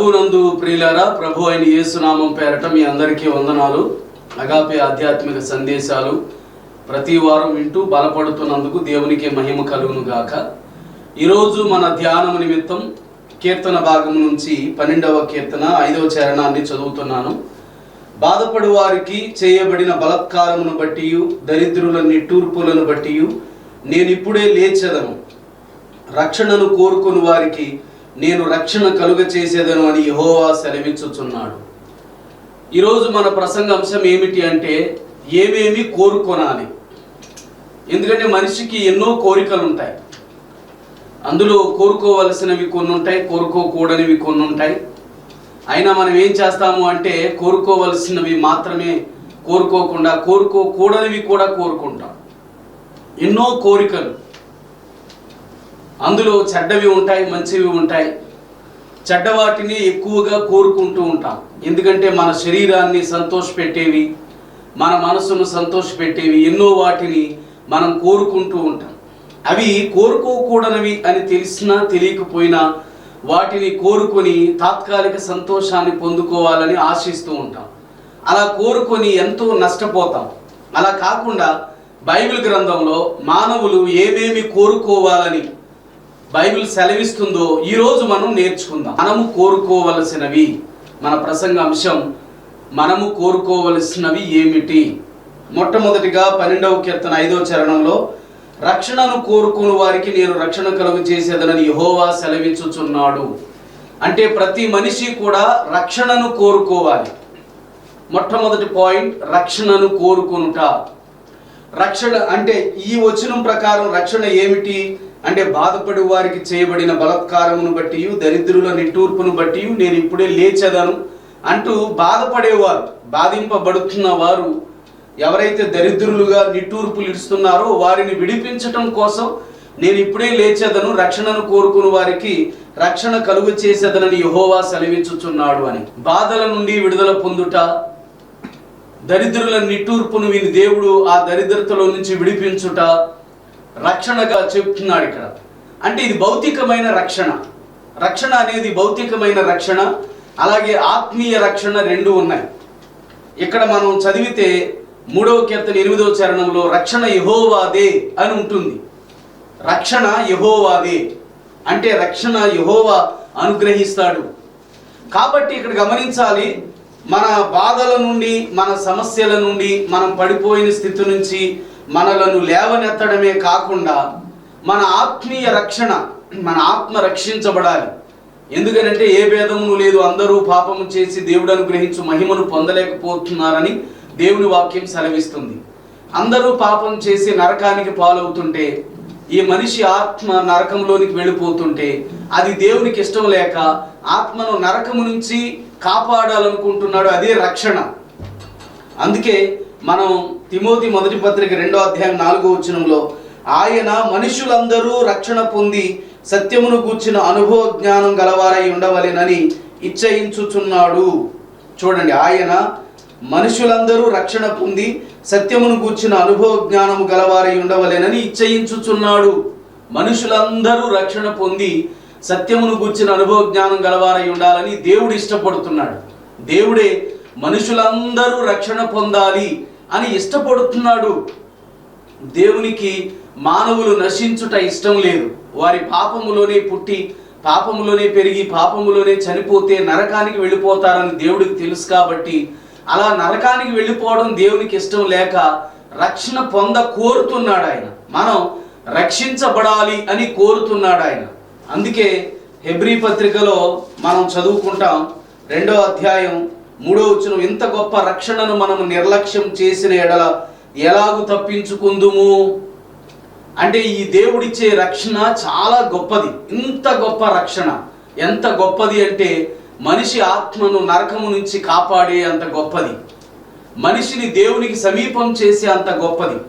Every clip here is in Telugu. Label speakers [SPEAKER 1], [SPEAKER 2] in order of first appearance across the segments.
[SPEAKER 1] ప్రభునందు ప్రియులారా ప్రభు అయిన యేసునామం పేరట మీ అందరికీ వందనాలు అగాపే ఆధ్యాత్మిక సందేశాలు ప్రతి వారం వింటూ బలపడుతున్నందుకు దేవునికి మహిమ కలుగును గాక. ఈరోజు మన ధ్యానం నిమిత్తం కీర్తన భాగం నుంచి పన్నెండవ కీర్తన ఐదవ చరణాన్ని చదువుతున్నాను. బాధపడు వారికి చేయబడిన బలత్కారమును బట్టి దరిద్రుల నిట్టూర్పులను బట్టి నేనిప్పుడే లేచెదను. రక్షణను కోరుకుని వారికి నేను రక్షణ కలుగ చేసేదను అని యహోవా సెలవిచ్చుచున్నాడు. ఈరోజు మన ప్రసంగ అంశం ఏమిటి అంటే ఏమేమి కోరుకొనాలి. ఎందుకంటే మనిషికి ఎన్నో కోరికలు ఉంటాయి అందులో కోరుకోవలసినవి కొన్ని ఉంటాయి కోరుకోకూడనివి కొన్ని ఉంటాయి అయినా మనం ఏం చేస్తాము అంటే కోరుకోవలసినవి మాత్రమే కోరుకోకుండా కోరుకోకూడనివి కూడా కోరుకుంటాం. ఎన్నో కోరికలు. అందులో చెడ్డవి ఉంటాయి మంచివి ఉంటాయి. చెడ్డ వాటిని ఎక్కువగా కోరుకుంటూ ఉంటాం. ఎందుకంటే మన శరీరాన్ని సంతోషపెట్టేవి మన మనసును సంతోషపెట్టేవి ఎన్నో వాటిని మనం కోరుకుంటూ ఉంటాం. అవి కోరుకోకూడనివి అని తెలిసినా తెలియకపోయినా వాటిని కోరుకొని తాత్కాలిక సంతోషాన్ని పొందుకోవాలని ఆశిస్తూ ఉంటాం. అలా కోరుకొని ఎంతో నష్టపోతాం. అలా కాకుండా బైబిల్ గ్రంథంలో మానవులు ఏమేమి కోరుకోవాలని బైబిల్ సెలవిస్తుందో ఈరోజు మనం నేర్చుకుందాం. మనము కోరుకోవలసినవి మన ప్రసంగ అంశం మనము కోరుకోవలసినవి ఏమిటి? మొట్టమొదటిగా పన్నెండవ కీర్తన ఐదవ చరణంలో రక్షణను కోరుకుని వారికి నేను రక్షణ కలుగు చేసేదనని యహోవా సెలవించుచున్నాడు. అంటే ప్రతి మనిషి కూడా రక్షణను కోరుకోవాలి. మొట్టమొదటి పాయింట్ రక్షణను కోరుకునుట. రక్షణ అంటే ఈ వచనం ప్రకారం రక్షణ ఏమిటి? అంటే బాధపడి వారికి చేయబడిన బలత్కారమును బట్టి దరిద్రుల నిట్టూర్పును బట్టి నేను ఇప్పుడే లేచెదను అంటూ బాధపడేవారు బాధింపబడుతున్న వారు ఎవరైతే దరిద్రులుగా నిట్టూర్పులు ఇస్తున్నారో వారిని విడిపించటం కోసం నేను ఇప్పుడే లేచేదను రక్షణను కోరుకుని వారికి రక్షణ కలుగు చేసేదనని యహోవా సెలవించుచున్నాడు అని. బాధల నుండి విడుదల పొందుట దరిద్రుల నిట్టూర్పును విని దేవుడు ఆ దరిద్రతలో నుంచి విడిపించుట రక్షణగా చెప్తున్నాడు ఇక్కడ. అంటే ఇది భౌతికమైన రక్షణ. రక్షణ అనేది భౌతికమైన రక్షణ. అలాగే ఆత్మీయ రక్షణ రెండు ఉన్నాయి. ఇక్కడ మనం చదివితే మూడవ కీర్తన ఎనిమిదవ చరణంలో రక్షణ యహోవాదే అని ఉంటుంది. రక్షణ యహోవాదే. అంటే రక్షణ యహోవా అనుగ్రహిస్తాడు. కాబట్టి ఇక్కడ గమనించాలి మన బాధల నుండి మన సమస్యల నుండి మనం పడిపోయిన స్థితి నుంచి మనలను లేవనెత్తడమే కాకుండా మన ఆత్మీయ రక్షణ మన ఆత్మ రక్షించబడాలి. ఎందుకనంటే ఏ భేదమును లేదు అందరూ పాపము చేసి దేవుడు అనుగ్రహించు మహిమను పొందలేకపోతున్నారని దేవుని వాక్యం సెలవిస్తుంది. అందరూ పాపం చేసి నరకానికి పాలవుతుంటే ఈ మనిషి ఆత్మ నరకంలోనికి వెళ్ళిపోతుంటే అది దేవునికి ఇష్టం లేక ఆత్మను నరకము నుంచి కాపాడాలనుకుంటున్నాడు అదే రక్షణ. అందుకే మనం తిమోతి మొదటి పత్రిక రెండో అధ్యాయం నాలుగో వచనంలో ఆయన మనుషులందరూ రక్షణ పొంది సత్యమును గూర్చిన అనుభవ జ్ఞానం గలవారై ఉండవలేనని ఇచ్చయించుచున్నాడు. చూడండి ఆయన మనుషులందరూ రక్షణ పొంది సత్యమును గూర్చిన అనుభవ జ్ఞానము గలవారై ఉండవలేనని ఇచ్చయించుచున్నాడు. మనుషులందరూ రక్షణ పొంది సత్యమును గూర్చిన అనుభవ జ్ఞానం గలవారై ఉండాలని దేవుడు ఇష్టపడుతున్నాడు. దేవుడే మనుషులందరూ రక్షణ పొందాలి అని ఇష్టపడుతున్నాడు. దేవునికి మానవులు నశించుట ఇష్టం లేదు. వారి పాపములోనే పుట్టి పాపములోనే పెరిగి పాపములోనే చనిపోతే నరకానికి వెళ్ళిపోతారని దేవుడికి తెలుసు కాబట్టి అలా నరకానికి వెళ్ళిపోవడం దేవునికి ఇష్టం లేక రక్షణ పొంద కోరుతున్నాడు ఆయన. మనం రక్షించబడాలి అని కోరుతున్నాడు ఆయన. అందుకే హెబ్రీ పత్రికలో మనం చదువుకుంటాం రెండో అధ్యాయం మూడో వచ్చిన ఇంత గొప్ప రక్షణను మనం నిర్లక్ష్యం చేసిన ఎడల ఎలాగు తప్పించుకుందుము? అంటే ఈ దేవుడిచ్చే రక్షణ చాలా గొప్పది. ఇంత గొప్ప రక్షణ. ఎంత గొప్పది అంటే మనిషి ఆత్మను నరకము నుంచి కాపాడే అంత గొప్పది. మనిషిని దేవునికి సమీపం చేసే అంత గొప్పది.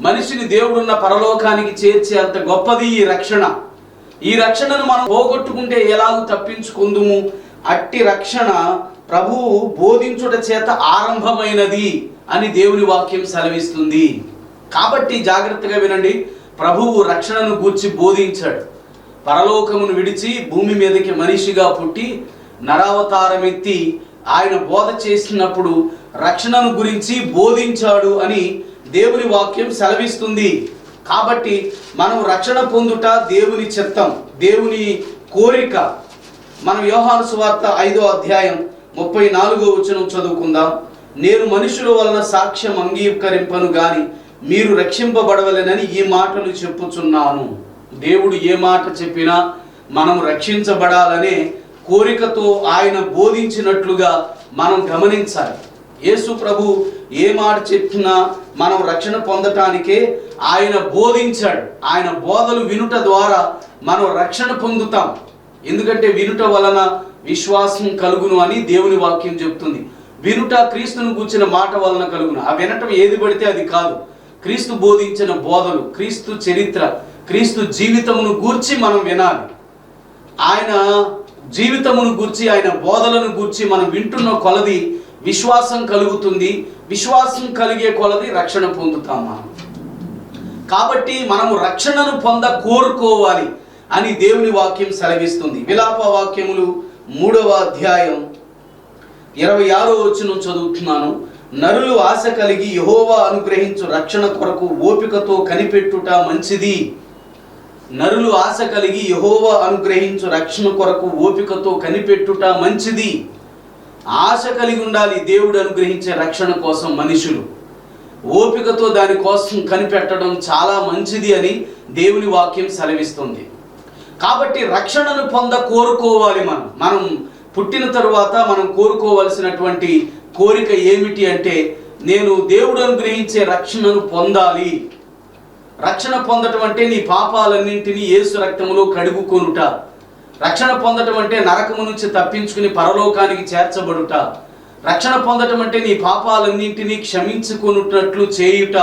[SPEAKER 1] మనిషిని దేవుడున్న పరలోకానికి చేర్చే అంత గొప్పది ఈ రక్షణ. ఈ రక్షణను మనం పోగొట్టుకుంటే ఎలాగూ తప్పించుకుందుము? అట్టి రక్షణ ప్రభువు బోధించుట చేత ఆరంభమైనది అని దేవుని వాక్యం సెలవిస్తుంది. కాబట్టి జాగ్రత్తగా వినండి ప్రభువు రక్షణను గూర్చి బోధించాడు. పరలోకమును విడిచి భూమి మీదకి మనిషిగా పుట్టి నరావతారమెత్తి ఆయన బోధ చేసినప్పుడు రక్షణను గురించి బోధించాడు అని దేవుని వాక్యం సెలవిస్తుంది. కాబట్టి మనం రక్షణ పొందుట దేవుని చిత్తం దేవుని కోరిక. మనం యోహాను సువార్త ఐదో అధ్యాయం ముప్పై నాలుగో వచనం చదువుకుందాం. నేను మనుషుల వలన సాక్ష్యం అంగీకరింపను గాని మీరు రక్షింపబడవలెనని ఈ మాటలు చెప్పుచున్నాను. దేవుడు ఏ మాట చెప్పినా మనం రక్షించబడాలనే కోరికతో ఆయన బోధించినట్లుగా మనం గమనించాలి. యేసు ప్రభు ఏ మాట చెప్పినా మనం రక్షణ పొందటానికే ఆయన బోధించాడు. ఆయన బోధలు వినుట ద్వారా మనం రక్షణ పొందుతాం. ఎందుకంటే వినుట వలన విశ్వాసం కలుగును అని దేవుని వాక్యం చెప్తుంది. వినుట క్రీస్తును కూర్చిన మాట వలన కలుగును. ఆ వినటం ఏది పడితే అది కాదు. క్రీస్తు బోధించిన బోధలు క్రీస్తు చరిత్ర క్రీస్తు జీవితమును గూర్చి మనం వినాలి. ఆయన జీవితమును గూర్చి ఆయన బోధలను గూర్చి మనం వింటున్న కొలది విశ్వాసం కలుగుతుంది. విశ్వాసం కలిగే కొలది రక్షణ పొందుతాం మనం కాబట్టి మనము రక్షణను పొంద కోరుకోవాలి అని దేవుని వాక్యం సెలవిస్తుంది. విలాప వాక్యములు మూడవ అధ్యాయం ఇరవై ఆరో వచ్చిన చదువుతున్నాను. నరులు ఆశ కలిగి యహోవా అనుగ్రహించు రక్షణ కొరకు ఓపికతో కనిపెట్టుట మంచిది. నరులు ఆశ కలిగి యహోవా అనుగ్రహించు రక్షణ కొరకు ఓపికతో కనిపెట్టుట మంచిది. ఆశ కలిగి ఉండాలి దేవుడు అనుగ్రహించే రక్షణ కోసం మనుషులు. ఓపికతో దానికోసం కనిపెట్టడం చాలా మంచిది అని దేవుని వాక్యం సెలవిస్తుంది. కాబట్టి రక్షణను పొంద కోరుకోవాలి మనం. మనం పుట్టిన తరువాత మనం కోరుకోవలసినటువంటి కోరిక ఏమిటి అంటే నేను దేవుడు అనుగ్రహించే రక్షణను పొందాలి. రక్షణ పొందటం అంటే నీ పాపాలన్నింటినీ ఏసు రక్తములో కడుగుకొనుట. రక్షణ పొందటం అంటే నరకము నుంచి తప్పించుకుని పరలోకానికి చేర్చబడుట. రక్షణ పొందటం అంటే నీ పాపాలన్నింటినీ క్షమించుకొనుటట్లు చేయుట.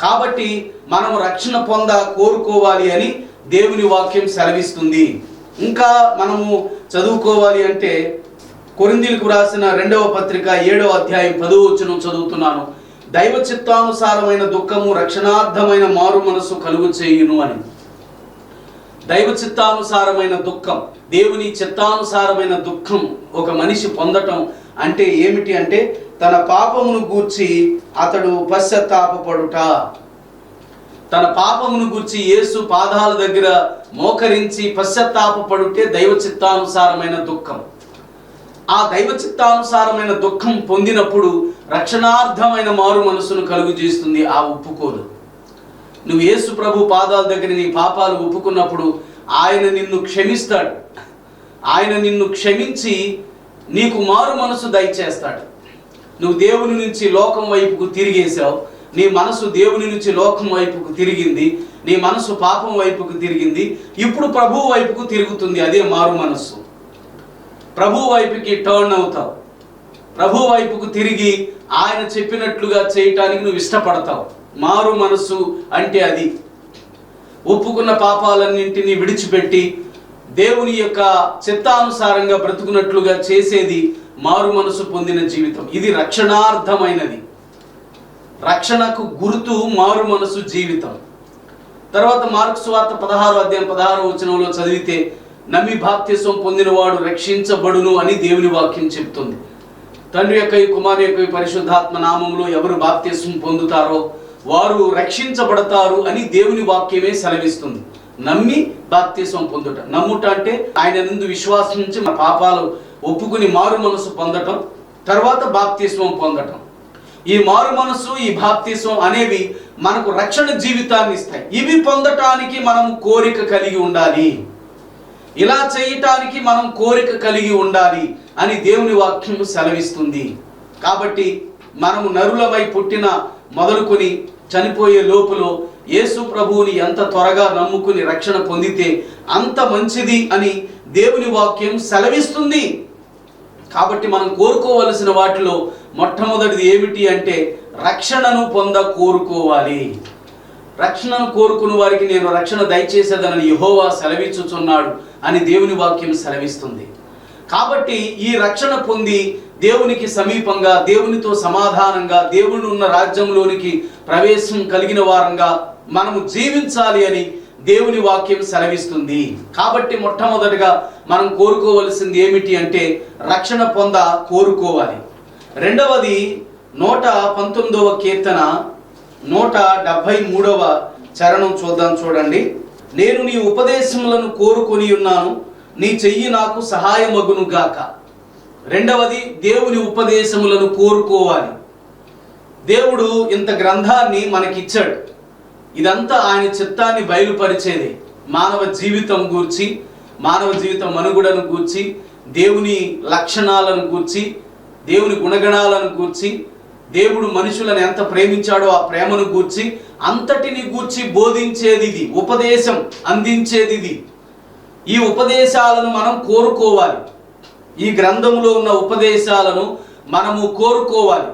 [SPEAKER 1] కాబట్టి మనం రక్షణ పొంద కోరుకోవాలి అని దేవుని వాక్యం సెలవిస్తుంది. ఇంకా మనము చదువుకోవాలి అంటే కొరిందీలకు రాసిన రెండవ పత్రిక ఏడవ అధ్యాయం పదో చదువుతున్నాను. దైవ చిత్తానుసారమైన దుఃఖము రక్షణార్థమైన మారు మనసు కలుగు చేయును అని. దైవ చిత్తానుసారమైన దుఃఖం దేవుని చిత్తానుసారమైన దుఃఖం ఒక మనిషి పొందటం అంటే ఏమిటి అంటే తన పాపమును గూర్చి అతడు పశ్చాత్తాపపడుట. తన పాపమును గూర్చి యేసు పాదాల దగ్గర మోకరించి పశ్చాత్తాపపడుటే దైవ చిత్తానుసారమైన దుఃఖం. ఆ దైవ చిత్తానుసారమైన దుఃఖం పొందినప్పుడు రక్షణార్థమైన మారు మనసును కలుగు చేస్తుంది ఆ ఒప్పుకోలు. నువ్వు యేసు ప్రభు పాదాల దగ్గర నీ పాపాలు ఒప్పుకున్నప్పుడు ఆయన నిన్ను క్షమిస్తాడు. ఆయన నిన్ను క్షమించి నీకు మారు మనసు దయచేస్తాడు. నువ్వు దేవుని నుంచి లోకం వైపుకు తిరిగేశావు. నీ మనసు దేవుని నుంచి లోకం వైపుకు తిరిగింది నీ మనసు పాపం వైపుకు తిరిగింది ఇప్పుడు ప్రభు వైపుకు తిరుగుతుంది అదే మారు మనస్సు. ప్రభు వైపుకి టర్న్ అవుతావు. ప్రభు వైపుకు తిరిగి ఆయన చెప్పినట్లుగా చేయటానికి నువ్వు ఇష్టపడతావు. మారు మనస్సు అంటే అది. ఒప్పుకున్న పాపాలన్నింటినీ విడిచిపెట్టి దేవుని యొక్క చిత్తానుసారంగా బ్రతుకున్నట్లుగా చేసేది మారు మనసు పొందిన జీవితం. ఇది రక్షణార్థమైనది. రక్షణకు గుర్తు మారు మనసు జీవితం. తర్వాత మార్క్స్ వార్త పదహారు అధ్యాయం పదహారు వచనంలో చదివితే నమ్మి బాప్తిసం పొందినవాడు రక్షించబడును అని దేవుని వాక్యం చెప్తుంది. తండ్రి యొక్క కుమారు యొక్క పరిశుద్ధాత్మ నామంలో ఎవరు బాప్తిసం పొందుతారో వారు రక్షించబడతారు అని దేవుని వాక్యమే సెలవిస్తుంది. నమ్మి బాప్తిసం పొందుట. నమ్ముట అంటే ఆయన ముందు విశ్వాసం నుంచి మన పాపాలు ఒప్పుకుని మారు మనసు పొందటం తర్వాత బాప్తిస్వం పొందటం. ఈ మారు మనసు ఈ బాప్తిసం అనేవి మనకు రక్షణ జీవితాన్ని ఇస్తాయి. ఇవి పొందటానికి మనం కోరిక కలిగి ఉండాలి. ఇలా చేయటానికి మనం కోరిక కలిగి ఉండాలి అని దేవుని వాక్యం సెలవిస్తుంది. కాబట్టి మనము నరులమై పుట్టిన మొదలుకొని చనిపోయే లోపులో యేసు ప్రభువుని ఎంత త్వరగా నమ్ముకుని రక్షణ పొందితే అంత మంచిది అని దేవుని వాక్యం సెలవిస్తుంది. కాబట్టి మనం కోరుకోవలసిన వాటిలో మొట్టమొదటిది ఏమిటి అంటే రక్షణను పొంద కోరుకోవాలి. రక్షణను కోరుకుని వారికి నేను రక్షణ దయచేసేదనని యహోవా సెలవిచ్చుచున్నాడు అని దేవుని వాక్యం సెలవిస్తుంది. కాబట్టి ఈ రక్షణ పొంది దేవునికి సమీపంగా దేవునితో సమాధానంగా దేవుని ఉన్న రాజ్యంలోనికి ప్రవేశం కలిగిన వారంగా మనము జీవించాలి అని దేవుని వాక్యం సెలవిస్తుంది. కాబట్టి మొట్టమొదటిగా మనం కోరుకోవలసింది ఏమిటి అంటే రక్షణ పొంద కోరుకోవాలి. రెండవది నూట పంతొమ్మిదవ కీర్తన నూట డెబ్భై మూడవ చరణం చూద్దాం చూడండి. నేను నీ ఉపదేశములను కోరుకొని ఉన్నాను నీ చెయ్యి నాకు సహాయమగును గాక. రెండవది దేవుని ఉపదేశములను కోరుకోవాలి. దేవుడు ఇంత గ్రంథాన్ని మనకిచ్చాడు. ఇదంతా ఆయన చిత్తాన్ని బయలుపరిచేది. మానవ జీవితం గూర్చి మానవ జీవితం మనుగుడను గూర్చి దేవుని లక్షణాలను గూర్చి దేవుని గుణగణాలను గూర్చి దేవుడు మనుషులను ఎంత ప్రేమించాడో ఆ ప్రేమను గూర్చి అంతటిని గూర్చి బోధించేది ఇది ఉపదేశం అందించేది ఇది ఈ ఉపదేశాలను మనం కోరుకోవాలి. ఈ గ్రంథంలో ఉన్న ఉపదేశాలను మనము కోరుకోవాలి.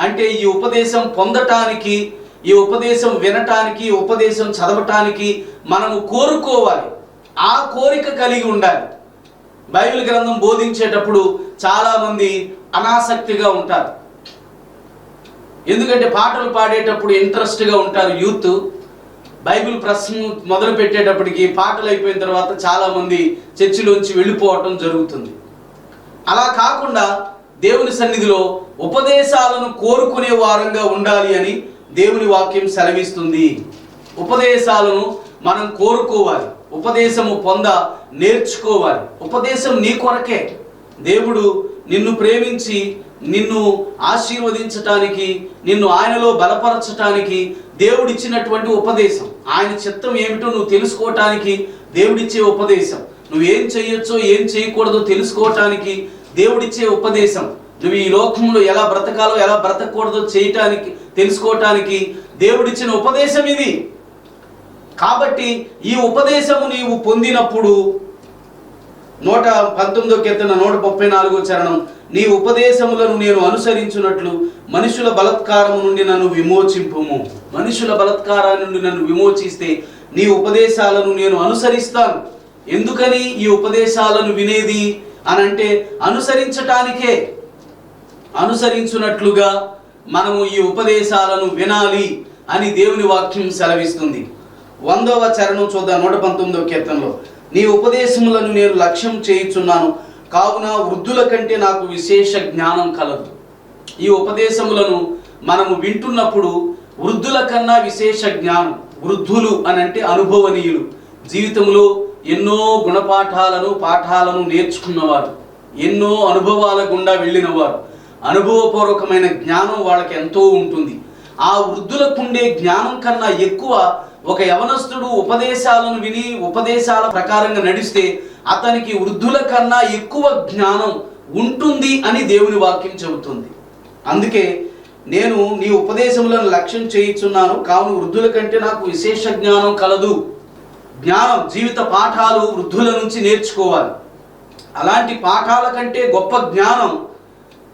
[SPEAKER 1] అంటే ఈ ఉపదేశం పొందటానికి ఈ ఉపదేశం వినటానికి ఉపదేశం చదవటానికి మనము కోరుకోవాలి. ఆ కోరిక కలిగి ఉండాలి. బైబిల్ గ్రంథం బోధించేటప్పుడు చాలామంది అనాసక్తిగా ఉంటారు. ఎందుకంటే పాటలు పాడేటప్పుడు ఇంట్రెస్ట్గా ఉంటారు యూత్. బైబిల్ ప్రశ్న మొదలు పెట్టేటప్పటికి పాటలు అయిపోయిన తర్వాత చాలామంది చర్చిలోంచి వెళ్ళిపోవటం జరుగుతుంది. అలా కాకుండా దేవుని సన్నిధిలో ఉపదేశాలను కోరుకునే వారంగా ఉండాలి అని దేవుని వాక్యం సెలవిస్తుంది. ఉపదేశాలను మనం కోరుకోవాలి. ఉపదేశము పొంద నేర్చుకోవాలి. ఉపదేశం నీ కొరకే. దేవుడు నిన్ను ప్రేమించి నిన్ను ఆశీర్వదించటానికి నిన్ను ఆయనలో బలపరచటానికి దేవుడిచ్చినటువంటి ఉపదేశం. ఆయన చిత్తం ఏమిటో నువ్వు తెలుసుకోవటానికి దేవుడిచ్చే ఉపదేశం. నువ్వేం చేయొచ్చో ఏం చేయకూడదో తెలుసుకోవటానికి దేవుడిచ్చే ఉపదేశం. నువ్వు ఈ లోకంలో ఎలా బ్రతకాలో ఎలా బ్రతకూడదో చేయటానికి తెలుసుకోవటానికి దేవుడిచ్చిన ఉపదేశం ఇది. కాబట్టి ఈ ఉపదేశము నీవు పొందినప్పుడు నూట పంతొమ్మిదో కీర్తన నూట ముప్పై నాలుగో చరణం నీ ఉపదేశములను నేను అనుసరించున్నట్లు మనుషుల బలత్కారము నుండి నన్ను విమోచింపుము. మనుషుల బలత్కారాన్ని నుండి నన్ను విమోచిస్తే నీ ఉపదేశాలను నేను అనుసరిస్తాను. ఎందుకని ఈ ఉపదేశాలను వినేది? అని అంటే అనుసరించటానికే. అనుసరించున్నట్లుగా మనము ఈ ఉపదేశాలను వినాలి అని దేవుని వాక్యం సెలవిస్తుంది. వందవ చరణం చూద్దాం నూట పంతొమ్మిదవ కీర్తనలో. నీ ఉపదేశములను నేను లక్ష్యం చేయుచున్నాను కావున వృద్ధుల కంటే నాకు విశేష జ్ఞానం కలదు. ఈ ఉపదేశములను మనము వింటున్నప్పుడు వృద్ధుల కన్నా విశేష జ్ఞానం వృద్ధులు అని అంటే అనుభవనీయులు జీవితంలో ఎన్నో గుణపాఠాలను పాఠాలను నేర్చుకున్నవారు ఎన్నో అనుభవాల గుండా వెళ్ళినవారు అనుభవపూర్వకమైన జ్ఞానం వాళ్ళకి ఎంతో ఉంటుంది. ఆ వృద్ధులకు ఉండే జ్ఞానం కన్నా ఎక్కువ ఒక యవనస్తుడు ఉపదేశాలను విని ఉపదేశాల ప్రకారంగా నడిస్తే అతనికి వృద్ధుల కన్నా ఎక్కువ జ్ఞానం ఉంటుంది అని దేవుని వాక్యం చెబుతుంది. అందుకే నేను నీ ఉపదేశములను లక్ష్యం చేయించున్నాను. కావున వృద్ధుల కంటే నాకు విశేష జ్ఞానం కలదు. జ్ఞానం జీవిత పాఠాలు వృద్ధుల నుంచి నేర్చుకోవాలి. అలాంటి పాఠాల కంటే గొప్ప జ్ఞానం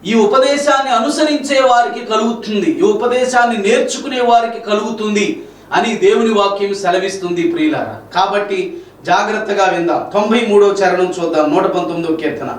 [SPEAKER 1] ఈ ఉపదేశాన్ని అనుసరించే వారికి కలుగుతుంది ఈ ఉపదేశాన్ని నేర్చుకునే వారికి కలుగుతుంది అని దేవుని వాక్యం సెలవిస్తుంది ప్రియులారా. కాబట్టి జాగ్రత్తగా విందాం. తొంభై మూడో చరణం చూద్దాం. నూట పంతొమ్మిదో కీర్తన.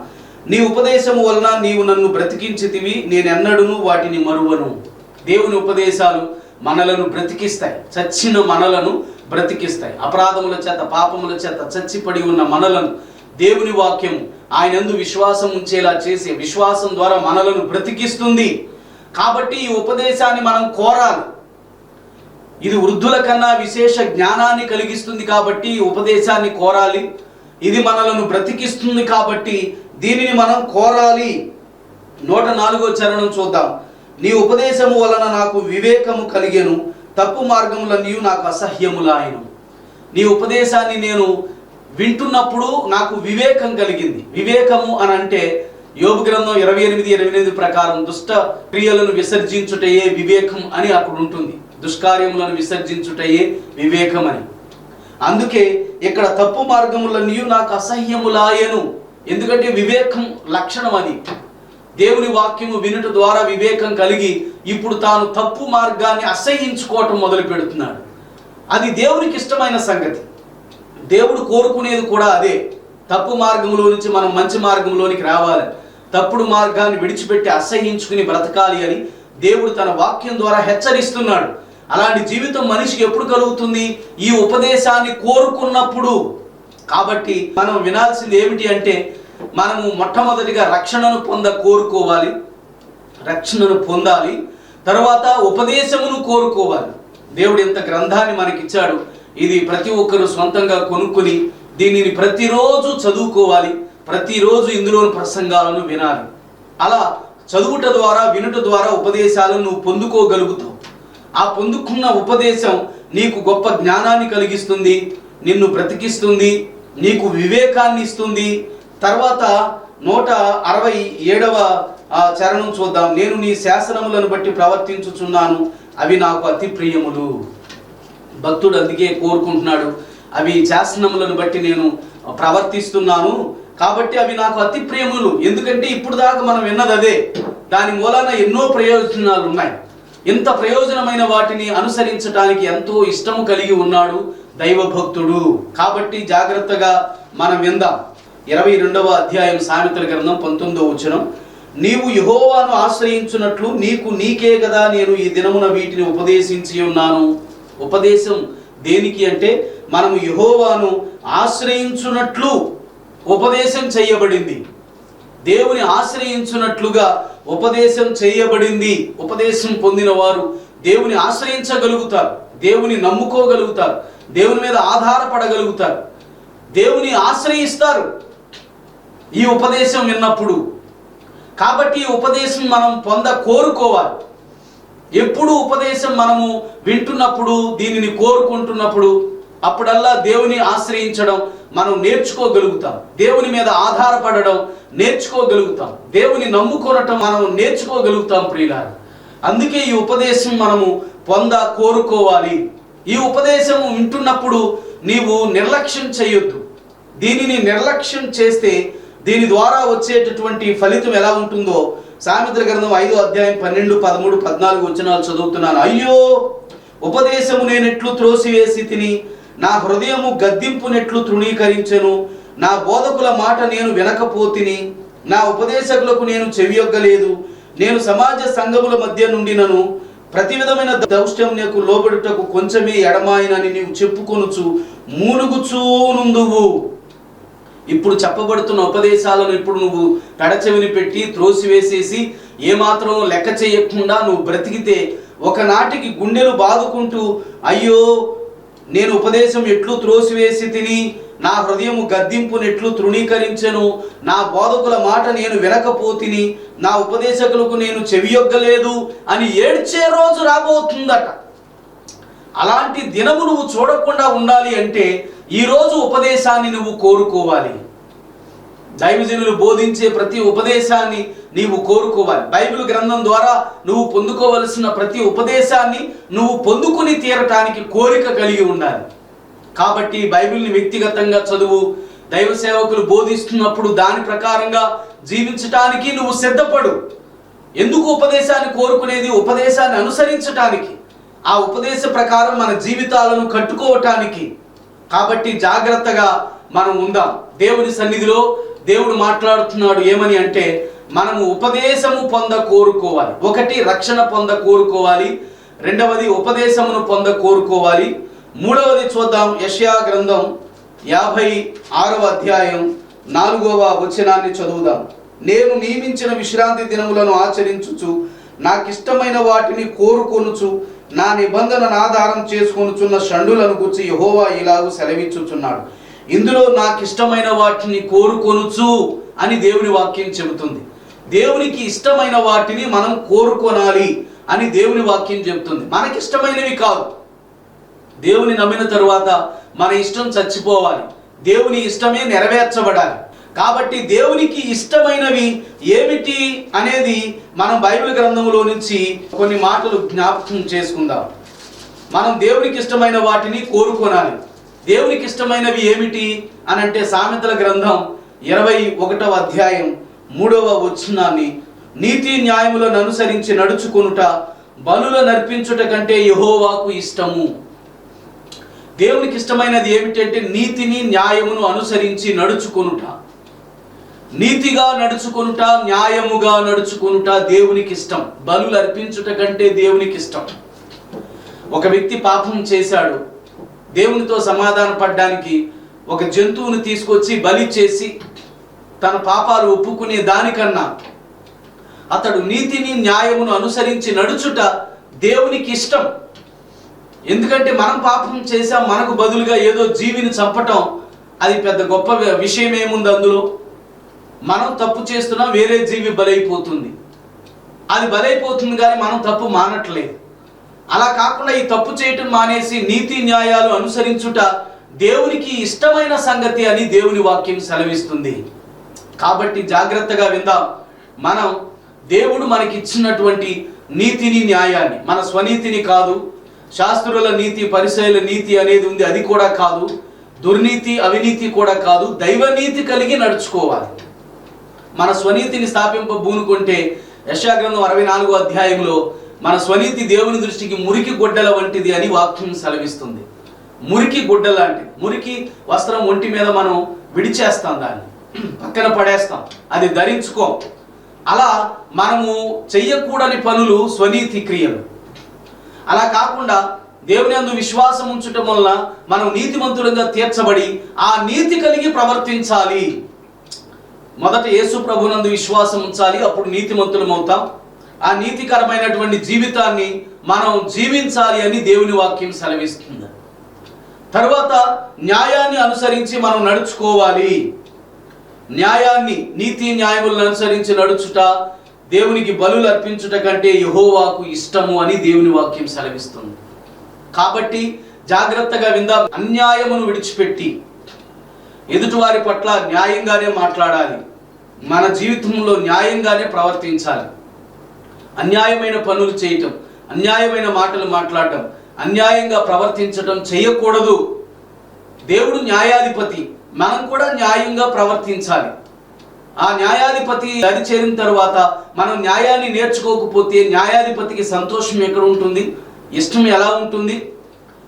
[SPEAKER 1] నీ ఉపదేశము వలన నీవు నన్ను బ్రతికించితివి నేనెన్నడును వాటిని మరువను. దేవుని ఉపదేశాలు మనలను బ్రతికిస్తాయి చచ్చిన మనలను బ్రతికిస్తాయి. అపరాధముల చేత పాపముల చేత చచ్చిపడి ఉన్న మనలను దేవుని వాక్యం ఆయన ఎందు విశ్వాసం ఉంచేలా చేసే విశ్వాసం ద్వారా మనలను బ్రతికిస్తుంది. కాబట్టి ఈ ఉపదేశాన్ని మనం కోరాలి. ఇది వృద్ధుల కన్నా విశేష జ్ఞానాన్ని కలిగిస్తుంది కాబట్టి ఈ ఉపదేశాన్ని కోరాలి. ఇది మనలను బ్రతికిస్తుంది కాబట్టి దీనిని మనం కోరాలి. నూట నాలుగో చరణం చూద్దాం. నీ ఉపదేశము వలన నాకు వివేకము కలిగెను తప్పు మార్గములన్నీ నాకు అసహ్యములాయను. నీ ఉపదేశాన్ని నేను వింటున్నప్పుడు నాకు వివేకం కలిగింది. వివేకము అని అంటే యోగు గ్రంథం ఇరవై ఎనిమిది ఇరవై ఎనిమిది ప్రకారం దుష్ట క్రియలను విసర్జించుటయే వివేకం అని అక్కడ ఉంటుంది. దుష్కార్యములను విసర్జించుటయే వివేకం అని. అందుకే ఇక్కడ తప్పు మార్గములన్నీ నాకు అసహ్యములాయను. ఎందుకంటే వివేకం లక్షణం అది. దేవుని వాక్యము వినుట ద్వారా వివేకం కలిగి ఇప్పుడు తాను తప్పు మార్గాన్ని అసహ్యించుకోవటం మొదలు పెడుతున్నాడు అది దేవునికి ఇష్టమైన సంగతి. దేవుడు కోరుకునేది కూడా అదే. తప్పు మార్గంలో నుంచి మనం మంచి మార్గంలోనికి రావాలి. తప్పుడు మార్గాన్ని విడిచిపెట్టి అసహ్యించుకుని బ్రతకాలి అని దేవుడు తన వాక్యం ద్వారా హెచ్చరిస్తున్నాడు. అలాంటి జీవితం మనిషికి ఎప్పుడు కలుగుతుంది? ఈ ఉపదేశాన్ని కోరుకున్నప్పుడు. కాబట్టి మనం వినాల్సింది ఏమిటి అంటే మనము మొట్టమొదటిగా రక్షణను పొంద కోరుకోవాలి. రక్షణను పొందాలి. తర్వాత ఉపదేశమును కోరుకోవాలి. దేవుడు ఇంత గ్రంథాన్ని మనకిచ్చాడు. ఇది ప్రతి ఒక్కరు సొంతంగా కొనుక్కొని దీనిని ప్రతిరోజు చదువుకోవాలి. ప్రతిరోజు ఇందులోని ప్రసంగాలను వినాలి. అలా చదువుట ద్వారా వినుట ద్వారా ఉపదేశాలను నువ్వు పొందుకోగలుగుతావు. ఆ పొందుకున్న ఉపదేశం నీకు గొప్ప జ్ఞానాన్ని కలిగిస్తుంది నిన్ను బ్రతికిస్తుంది నీకు వివేకాన్ని ఇస్తుంది. తర్వాత నూట అరవై ఏడవ ఆ, చరణం చూద్దాం. నేను నీ శాసనములను బట్టి ప్రవర్తించుచున్నాను. అవి నాకు అతి ప్రియములు. భక్తుడు అందుకే కోరుకుంటున్నాడు. అవి శాసనములను బట్టి నేను ప్రవర్తిస్తున్నాను. కాబట్టి అవి నాకు అతి ప్రేములు. ఎందుకంటే ఇప్పుడు దాకా మనం విన్నది అదే. దాని మూలాన ఎన్నో ప్రయోజనాలు ఉన్నాయి. ఇంత ప్రయోజనమైన వాటిని అనుసరించడానికి ఎంతో ఇష్టము కలిగి ఉన్నాడు దైవభక్తుడు. కాబట్టి జాగ్రత్తగా మనం విందాం. ఇరవై రెండవ అధ్యాయం సామెతల గ్రంథం పంతొమ్మిదవ వచనం. నీవు యహోవాను ఆశ్రయించున్నట్లు నీకు నీకే కదా నేను ఈ దినమున వీటిని ఉపదేశించి ఉన్నాను. ఉపదేశం దేనికి అంటే మనము యహోవాను ఆశ్రయించున్నట్లు ఉపదేశం చేయబడింది. దేవుని ఆశ్రయించున్నట్లుగా ఉపదేశం చేయబడింది. ఉపదేశం పొందిన వారు దేవుని ఆశ్రయించగలుగుతారు. దేవుని నమ్ముకోగలుగుతారు. దేవుని మీద ఆధారపడగలుగుతారు. దేవుని ఆశ్రయిస్తారు. ఈ ఉపదేశం విన్నప్పుడు. కాబట్టి ఈ ఉపదేశం మనం పొంద కోరుకోవాలి. ఎప్పుడు ఉపదేశం మనము వింటున్నప్పుడు దీనిని కోరుకుంటున్నప్పుడు అప్పుడల్లా దేవుని ఆశ్రయించడం మనం నేర్చుకోగలుగుతాం. దేవుని మీద ఆధారపడడం నేర్చుకోగలుగుతాం. దేవుని నమ్ముకోనటం మనం నేర్చుకోగలుగుతాం ప్రియులారా. అందుకే ఈ ఉపదేశం మనము పొంద కోరుకోవాలి. ఈ ఉపదేశం వింటున్నప్పుడు నీవు నిర్లక్ష్యం చేయొద్దు. దీనిని నిర్లక్ష్యం చేస్తే దీని ద్వారా వచ్చేటటువంటి ఫలితం ఎలా ఉంటుందో సామెతల గ్రంథం ఐదు అధ్యాయం పన్నెండు పదమూడు పద్నాలుగు వచనాలు చదువుతున్నాను. అయ్యో ఉపదేశము నేనెట్లు త్రోసివేసి తిని నా హృదయము గద్దింపునెట్లు తృణీకరించెను నా బోధకుల మాట నేను వినకపోతిని నా ఉపదేశకులకు నేను చెవియొగ్గలేదు నేను సమాజ సంఘముల మధ్య నుండినను ప్రతి విధమైన దౌష్ట్యమునకు లోబడుటకు కొంచెమే ఎడమాయినని నీవు చెప్పుకొనుచు మూలుగుచూనుందువు. ఇప్పుడు చెప్పబడుతున్న ఉపదేశాలను ఇప్పుడు నువ్వు కడచెవిని పెట్టి త్రోసివేసేసి ఏమాత్రం లెక్క చేయకుండా నువ్వు బ్రతికితే ఒకనాటికి గుండెలు బాదుకుంటూ అయ్యో నేను ఉపదేశం ఎట్లు త్రోసివేసి తిని నా హృదయము గద్దింపునెట్లు తృణీకరించెను నా బోధకుల మాట నేను వినకపోతిని నా ఉపదేశకులకు నేను చెవియొగ్గలేదు అని ఏడ్చే రోజు రాబోతుందట. అలాంటి దినము నువ్వు చూడకుండా ఉండాలి అంటే ఈరోజు ఉపదేశాన్ని నువ్వు కోరుకోవాలి. దైవజనులు బోధించే ప్రతి ఉపదేశాన్ని నీవు కోరుకోవాలి. బైబిల్ గ్రంథం ద్వారా నువ్వు పొందుకోవలసిన ప్రతి ఉపదేశాన్ని నువ్వు పొందుకుని తీరటానికి కోరిక కలిగి ఉండాలి. కాబట్టి బైబిల్ని వ్యక్తిగతంగా చదువు దైవ సేవకులు బోధిస్తున్నప్పుడు దాని ప్రకారంగా జీవించటానికి నువ్వు సిద్ధపడు. ఎందుకు ఉపదేశాన్ని కోరుకునేది? ఉపదేశాన్ని అనుసరించటానికి. ఆ ఉపదేశ ప్రకారం మన జీవితాలను కట్టుకోవటానికి. కాబట్టి జాగ్రత్తగా మనం ఉందాం. దేవుని సన్నిధిలో దేవుడు మాట్లాడుతున్నాడు ఏమని అంటే మనము ఉపదేశము పొంద కోరుకోవాలి. ఒకటి రక్షణ పొంద కోరుకోవాలి. రెండవది ఉపదేశమును పొంద కోరుకోవాలి. మూడవది చూద్దాం యషయా గ్రంథం యాభై ఆరవ అధ్యాయం నాలుగవ వచనాన్ని చదువుదాం. నేను నియమించిన విశ్రాంతి దినములను ఆచరించుచు నాకిష్టమైన వాటిని కోరుకొనుచు నా నిబంధనను ఆధారం చేసుకొనుచున్న షండులను గుర్చి యహోవా ఇలాగూ సెలవిచ్చుచున్నాడు. ఇందులో నాకు ఇష్టమైన వాటిని కోరుకొనుచు అని దేవుని వాక్యం చెబుతుంది. దేవునికి ఇష్టమైన వాటిని మనం కోరుకొనాలి అని దేవుని వాక్యం చెబుతుంది. మనకి ఇష్టమైనవి కాదు. దేవుని నమ్మిన తరువాత మన ఇష్టం చచ్చిపోవాలి. దేవుని ఇష్టమే నెరవేర్చబడాలి. కాబట్టి దేవునికి ఇష్టమైనవి ఏమిటి అనేది మనం బైబిల్ గ్రంథంలో నుంచి కొన్ని మాటలు జ్ఞాపకం చేసుకుందాం. మనం దేవునికి ఇష్టమైన వాటిని కోరుకోనాలి. దేవునికి ఇష్టమైనవి ఏమిటి అని అంటే సామెతల గ్రంథం ఇరవై ఒకటవ అధ్యాయం మూడవ వచనాన్ని నీతి న్యాయములను అనుసరించి నడుచుకొనుట బలుల నర్పించుట కంటే యహోవాకు ఇష్టము. దేవునికి ఇష్టమైనది ఏమిటంటే నీతిని న్యాయమును అనుసరించి నడుచుకొనుట. నీతిగా నడుచుకొనుట న్యాయముగా నడుచుకొనుట దేవునికి ఇష్టం బలులు అర్పించుట కంటే దేవునికి ఇష్టం ఒక వ్యక్తి పాపం చేశాడు. దేవునితో సమాధాన పడ్డానికి ఒక జంతువుని తీసుకొచ్చి బలి చేసి తన పాపాలు ఒప్పుకునే దానికన్నా అతడు నీతిని న్యాయమును అనుసరించి నడుచుట దేవునికి ఇష్టం ఎందుకంటే మనం పాపం చేసాం మనకు బదులుగా ఏదో జీవిని చంపటం అది పెద్ద గొప్ప విషయం ఏముంది అందులో? మనం తప్పు చేస్తున్నా వేరే జీవి బలైపోతుంది. అది బలైపోతుంది కానీ మనం తప్పు మానట్లేదు. అలా కాకుండా ఈ తప్పు చేయటం మానేసి నీతి న్యాయాలు అనుసరించుట దేవునికి ఇష్టమైన సంగతి అని దేవుని వాక్యం సెలవిస్తుంది. కాబట్టి జాగ్రత్తగా విందాం. మనం దేవుడు మనకి ఇచ్చినటువంటి నీతిని న్యాయాన్ని. మన స్వనీతిని కాదు శాస్త్రుల నీతి పరిశైల నీతి అనేది ఉంది అది కూడా కాదు. దుర్నీతి అవినీతి కూడా కాదు. దైవ నీతి కలిగి నడుచుకోవాలి. మన స్వనీతిని స్థాపింప బూనుకుంటే యశాగ్రంథం అరవై నాలుగో అధ్యాయంలో మన స్వనీతి దేవుని దృష్టికి మురికి గుడ్డల వంటిది అని వాక్యం సెలవిస్తుంది. మురికి గుడ్డ లాంటిది మురికి వస్త్రం ఒంటి మీద మనం విడిచేస్తాం దాన్ని. పక్కన పడేస్తాం. అది ధరించుకోం. అలా మనము చెయ్యకూడని పనులు స్వనీతి క్రియలు. అలా కాకుండా దేవుని అందు విశ్వాసం ఉంచటం వలన మనం నీతిమంతులుగా తీర్చబడి ఆ నీతి కలిగి ప్రవర్తించాలి. మొదట యేసు ప్రభునందు విశ్వాసం ఉంచాలి అప్పుడు నీతిమంతులం అవుతాం. ఆ నీతికరమైనటువంటి జీవితాన్ని మనం జీవించాలి అని దేవుని వాక్యం సెలవిస్తుంది. తర్వాత న్యాయాన్ని అనుసరించి మనం నడుచుకోవాలి. న్యాయాన్ని నీతి న్యాయములను అనుసరించి నడుచుట దేవునికి బలులు అర్పించుట కంటే యహోవాకు ఇష్టము అని దేవుని వాక్యం సెలవిస్తుంది. కాబట్టి జాగ్రత్తగా విందాం. అన్యాయమును విడిచిపెట్టి ఎదుటివారి పట్ల న్యాయంగానే మాట్లాడాలి. మన జీవితంలో న్యాయంగానే ప్రవర్తించాలి. అన్యాయమైన పనులు చేయటం అన్యాయమైన మాటలు మాట్లాడటం అన్యాయంగా ప్రవర్తించటం చేయకూడదు. దేవుడు న్యాయాధిపతి. మనం కూడా న్యాయంగా ప్రవర్తించాలి. ఆ న్యాయాధిపతి దరి చేరిన తర్వాత మనం న్యాయాన్ని నేర్చుకోకపోతే న్యాయాధిపతికి సంతోషం ఎక్కడ ఉంటుంది? ఇష్టం ఎలా ఉంటుంది?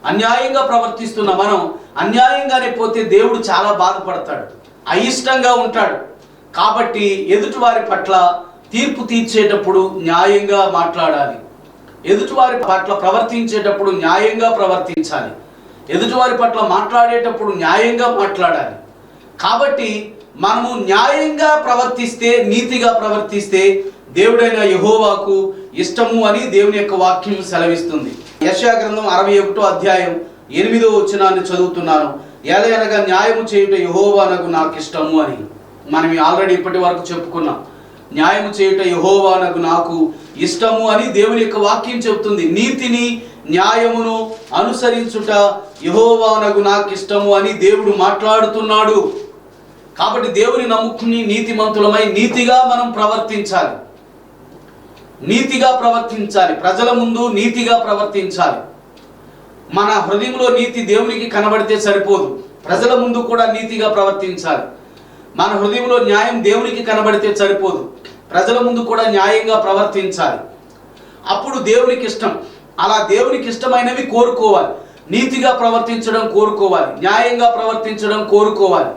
[SPEAKER 1] అన్యాయంగా ప్రవర్తిస్తున్న మనం అన్యాయంగానే పోతే దేవుడు చాలా బాధపడతాడు. అయిష్టంగా ఉంటాడు. కాబట్టి ఎదుటివారి పట్ల తీర్పు తీర్చేటప్పుడు న్యాయంగా మాట్లాడాలి. ఎదుటివారి పట్ల ప్రవర్తించేటప్పుడు న్యాయంగా ప్రవర్తించాలి. ఎదుటివారి పట్ల మాట్లాడేటప్పుడు న్యాయంగా మాట్లాడాలి. కాబట్టి మనము న్యాయంగా ప్రవర్తిస్తే నీతిగా ప్రవర్తిస్తే దేవుడైన యహోవాకు ఇష్టము అని దేవుని యొక్క వాక్యం సెలవిస్తుంది. యశా గ్రంథం అరవై ఒకటో అధ్యాయం ఎనిమిదో వచనాన్ని చదువుతున్నాను. ఎలయనగా న్యాయము చేయుట యహోవానకు నాకు ఇష్టము అని. మనం ఆల్రెడీ ఇప్పటి వరకు చెప్పుకున్నాం. న్యాయము చేయుట యహోవానకు నాకు ఇష్టము అని దేవుని యొక్క వాక్యం చెబుతుంది. నీతిని న్యాయమును అనుసరించుట యహోవానకు నాకు ఇష్టము అని దేవుడు మాట్లాడుతున్నాడు. కాబట్టి దేవుని నమ్ముకుని నీతిమంతులమై నీతిగా మనం ప్రవర్తించాలి. నీతిగా ప్రవర్తించాలి. ప్రజల ముందు నీతిగా ప్రవర్తించాలి. మన హృదయంలో నీతి దేవునికి కనబడితే సరిపోదు. ప్రజల ముందు కూడా నీతిగా ప్రవర్తించాలి. మన హృదయంలో న్యాయం దేవునికి కనబడితే సరిపోదు. ప్రజల ముందు కూడా న్యాయంగా ప్రవర్తించాలి. అప్పుడు దేవునికి ఇష్టం. అలా దేవునికి ఇష్టమైనవి కోరుకోవాలి. నీతిగా ప్రవర్తించడం కోరుకోవాలి. న్యాయంగా ప్రవర్తించడం కోరుకోవాలి.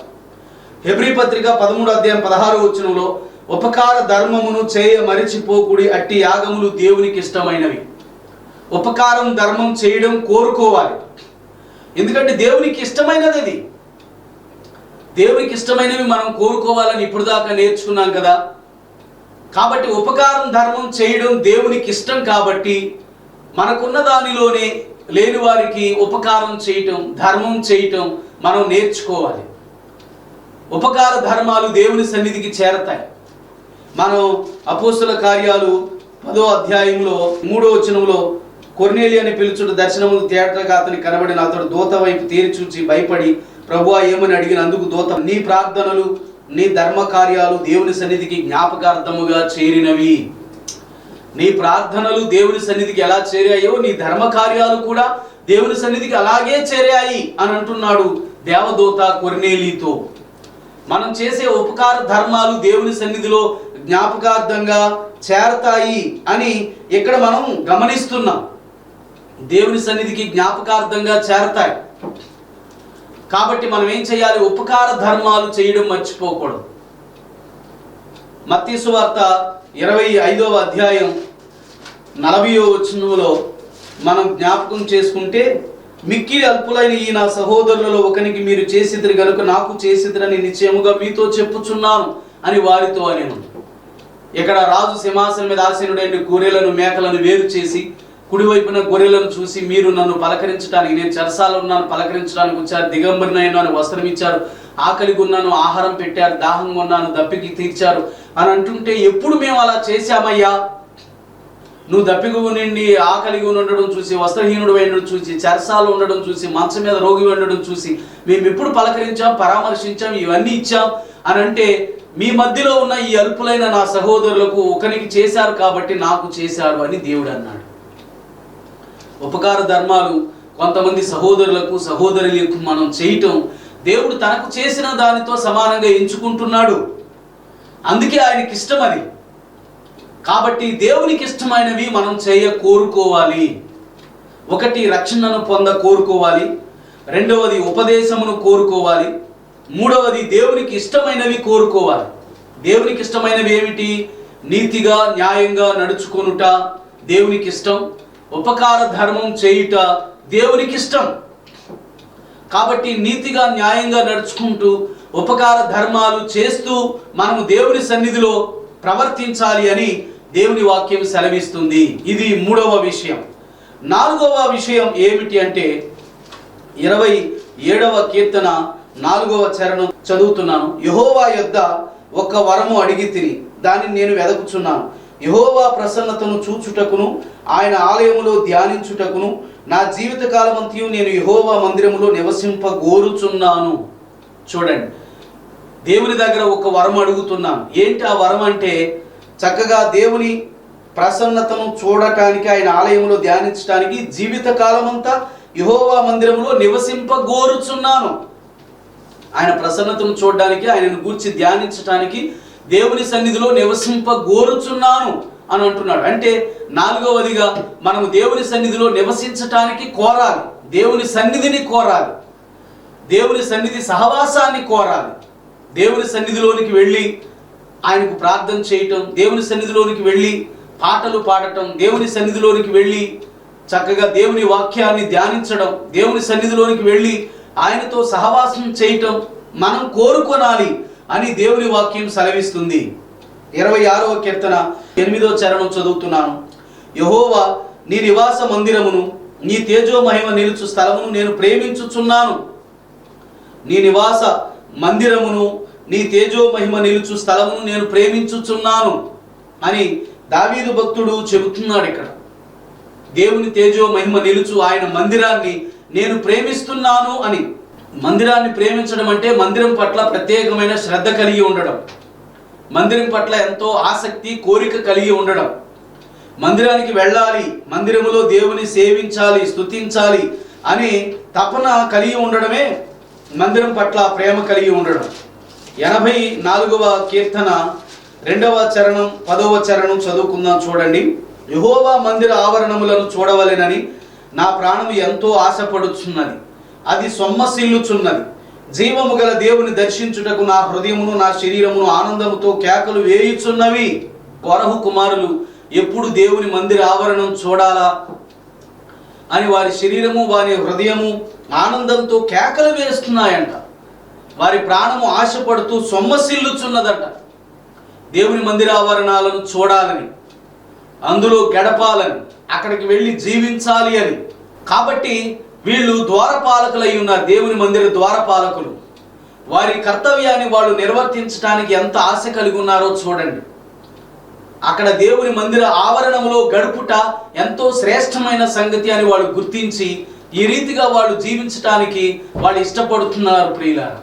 [SPEAKER 1] హెబ్రీ పత్రిక పదమూడు అధ్యాయం పదహారు వచనంలో ఉపకార ధర్మమును చేయ మరిచిపోకుడి అట్టి యాగములు దేవునికి ఇష్టమైనవి. ఉపకారం ధర్మం చేయడం కోరుకోవాలి. ఎందుకంటే దేవునికి ఇష్టమైనది అది. దేవునికి ఇష్టమైనవి మనం కోరుకోవాలని ఇప్పుడు దాకా నేర్చుకున్నాం కదా. కాబట్టి ఉపకారం ధర్మం చేయడం దేవునికి ఇష్టం కాబట్టి మనకున్న దానిలోనే లేని వారికి ఉపకారం చేయటం ధర్మం చేయటం మనం నేర్చుకోవాలి. ఉపకార ధర్మాలు దేవుని సన్నిధికి చేరతాయి. మనం అపోస్తుల కార్యాలు పదో అధ్యాయంలో మూడో వచనంలో కొర్నేలి అని పిలుచుడు దర్శనము తేటగా అతని కనబడిన అతడు దూత వైపు తేరి చూచి భయపడి ప్రభు ఏమని అడిగినందుకు దూత నీ ప్రార్థనలు నీ ధర్మ కార్యాలు దేవుని సన్నిధికి జ్ఞాపకార్థముగా చేరినవి. నీ ప్రార్థనలు దేవుని సన్నిధికి ఎలా చేరాయో నీ ధర్మ కార్యాలు కూడా దేవుని సన్నిధికి అలాగే చేరాయి అని అంటున్నాడు దేవదూత కొర్నేలితో. మనం చేసే ఉపకార ధర్మాలు దేవుని సన్నిధిలో జ్ఞాపకార్థంగా చేరతాయి అని ఇక్కడ మనం గమనిస్తున్నాం. దేవుని సన్నిధికి జ్ఞాపకార్థంగా చేరతాయి. కాబట్టి మనం ఏం చేయాలి? ఉపకార ధర్మాలు చేయడం మర్చిపోకూడదు. మత్తీసు వార్త ఇరవై ఐదవ అధ్యాయం నలభయో వచనంలో మనం జ్ఞాపకం చేసుకుంటే మిక్కిలి అల్పులైన ఈ నా సహోదరులలో ఒకనికి మీరు చేసిద్దరు గనుక నాకు చేసిద్దరని నిశ్చయముగా మీతో చెప్పుచున్నాను అని వారితో అనేను. ఇక్కడ రాజు సింహాసనం మీద ఆసీనుడైన గొర్రెలను మేకలను వేరు చేసి కుడివైపున గొర్రెలను చూసి మీరు నన్ను పలకరించడానికి నేను చెరసాలు ఉన్నాను పలకరించడానికి వచ్చారు దిగంబరినైనా అని వస్త్రం ఇచ్చారు ఆకలిగా ఉన్నాను ఆహారం పెట్టారు దాహంగా ఉన్నాను దప్పికి తీర్చారు అని అంటుంటే ఎప్పుడు మేము అలా చేశామయ్యా? నువ్వు దప్పిగా ఉండి ఆకలిగా ఉండడం చూసి వస్త్రహీనుడు ఉండడం చూసి చెరసాలు ఉండడం చూసి మంచం మీద రోగి ఉండడం చూసి మేము ఎప్పుడు పలకరించాం పరామర్శించాం ఇవన్నీ ఇచ్చాం అని అంటే మీ మధ్యలో ఉన్న ఈ అల్పులైన నా సహోదరులకు ఒకరికి చేశారు కాబట్టి నాకు చేశాడు అని దేవుడు అన్నాడు. ఉపకార ధర్మాలు కొంతమంది సహోదరులకు సహోదరులకు మనం చేయటం దేవుడు తనకు చేసిన దానితో సమానంగా ఎంచుకుంటున్నాడు. అందుకే ఆయనకి ఇష్టం అది. కాబట్టి దేవునికి ఇష్టమైనవి మనం చేయ కోరుకోవాలి. ఒకటి రక్షణను పొంద కోరుకోవాలి. రెండవది ఉపదేశమును కోరుకోవాలి. మూడవది దేవునికి ఇష్టమైనవి కోరుకోవాలి. దేవునికి ఇష్టమైనవి ఏమిటి? నీతిగా న్యాయంగా నడుచుకొనుట దేవునికి ఇష్టం. ఉపకార ధర్మం చేయుట దేవునికి ఇష్టం కాబట్టి నీతిగా న్యాయంగా నడుచుకుంటూ ఉపకార ధర్మాలు చేస్తూ మనము దేవుని సన్నిధిలో ప్రవర్తించాలి అని దేవుని వాక్యం సెలవిస్తుంది. ఇది మూడవ విషయం. నాలుగవ విషయం ఏమిటి అంటే ఇరవై ఏడవ కీర్తన నాలుగవ చరణం చదువుతున్నాను. యహోవా యొద్ద ఒక వరము అడిగి తిని దానిని నేను వెదకుచున్నాను. యహోవా ప్రసన్నతను చూచుటకును ఆయన ఆలయములో ధ్యానించుటకును నా జీవిత కాలమంతయు నేను యహోవా మందిరములో నివసింప గోరుచున్నాను చూడండి దేవుని దగ్గర ఒక వరం అడుగుతున్నాను. ఏంటి ఆ వరం అంటే చక్కగా దేవుని ప్రసన్నతను చూడటానికి ఆయన ఆలయంలో ధ్యానించడానికి జీవిత కాలమంతా యహోవా మందిరంలో నివసింప గోరుచున్నాను ఆయన ప్రసన్నతను చూడడానికి ఆయనను గూర్చి ధ్యానించడానికి దేవుని సన్నిధిలో నివసింప గోరుచున్నాను అని అంటున్నాడు. అంటే నాలుగవదిగా మనము దేవుని సన్నిధిలో నివసించటానికి కోరాలి. దేవుని సన్నిధిని కోరాలి. దేవుని సన్నిధి సహవాసాన్ని కోరాలి. దేవుని సన్నిధిలోనికి వెళ్ళి ఆయనకు ప్రార్థన చేయటం దేవుని సన్నిధిలోనికి వెళ్ళి పాటలు పాడటం దేవుని సన్నిధిలోనికి వెళ్ళి చక్కగా దేవుని వాక్యాన్ని ధ్యానించడం దేవుని సన్నిధిలోనికి వెళ్ళి ఆయనతో సహవాసం చేయటం మనం కోరుకొనాలి. అని దేవుని వాక్యం సెలవిస్తుంది. ఇరవై ఆరవ కీర్తన ఎనిమిదో చరణం చదువుతున్నాను. యహోవా నీ నివాస మందిరమును నీ తేజో మహిమ నిలుచు స్థలమును నేను ప్రేమించుచున్నాను. నీ నివాస మందిరమును నీ తేజో మహిమ నిలుచు స్థలమును నేను ప్రేమించుచున్నాను అని దావీదు భక్తుడు చెబుతున్నాడు ఇక్కడ. దేవుని తేజో మహిమ నిలుచు ఆయన మందిరాన్ని నేను ప్రేమిస్తున్నాను అని. మందిరాన్ని ప్రేమించడం అంటే మందిరం పట్ల ప్రత్యేకమైన శ్రద్ధ కలిగి ఉండడం. మందిరం పట్ల ఎంతో ఆసక్తి కోరిక కలిగి ఉండడం. మందిరానికి వెళ్ళాలి మందిరములో దేవుని సేవించాలి స్తుతించాలి అని తపన కలిగి ఉండడమే మందిరం పట్ల ప్రేమ కలిగి ఉండడం. ఎనభై నాలుగవ కీర్తన రెండవ చరణం పదవ చరణం చదువుకుందాం చూడండి. యహోవా మందిర ఆవరణములను చూడవలెనని నా ప్రాణము ఎంతో ఆశపడుచున్నది. అది సొమ్మసిల్లుచున్నది జీవము గల దేవుని దర్శించుటకు నా హృదయమును నా శరీరమును ఆనందముతో కేకలు వేయుచున్నవి. కొరహు కుమారులు ఎప్పుడు దేవుని మందిర ఆవరణం చూడాలా? అని వారి శరీరము వారి హృదయము ఆనందంతో కేకలు వేస్తున్నాయంట. వారి ప్రాణము ఆశపడుతూ సొమ్మసిల్లుచున్నదట దేవుని మందిర ఆవరణాలను చూడాలని అందులో గడపాలని అక్కడికి వెళ్ళి జీవించాలి అని. కాబట్టి వీళ్ళు ద్వారపాలకులై ఉన్నారు దేవుని మందిర ద్వారపాలకులు. వారి కర్తవ్యాన్ని వాళ్ళు నిర్వర్తించడానికి ఎంత ఆశ కలిగి ఉన్నారో చూడండి. అక్కడ దేవుని మందిర ఆవరణములో గడుపుట ఎంతో శ్రేష్టమైన సంగతి అని వాళ్ళు గుర్తించి ఈ రీతిగా వాళ్ళు జీవించటానికి వాళ్ళు ఇష్టపడుతున్నారు ప్రియులారా.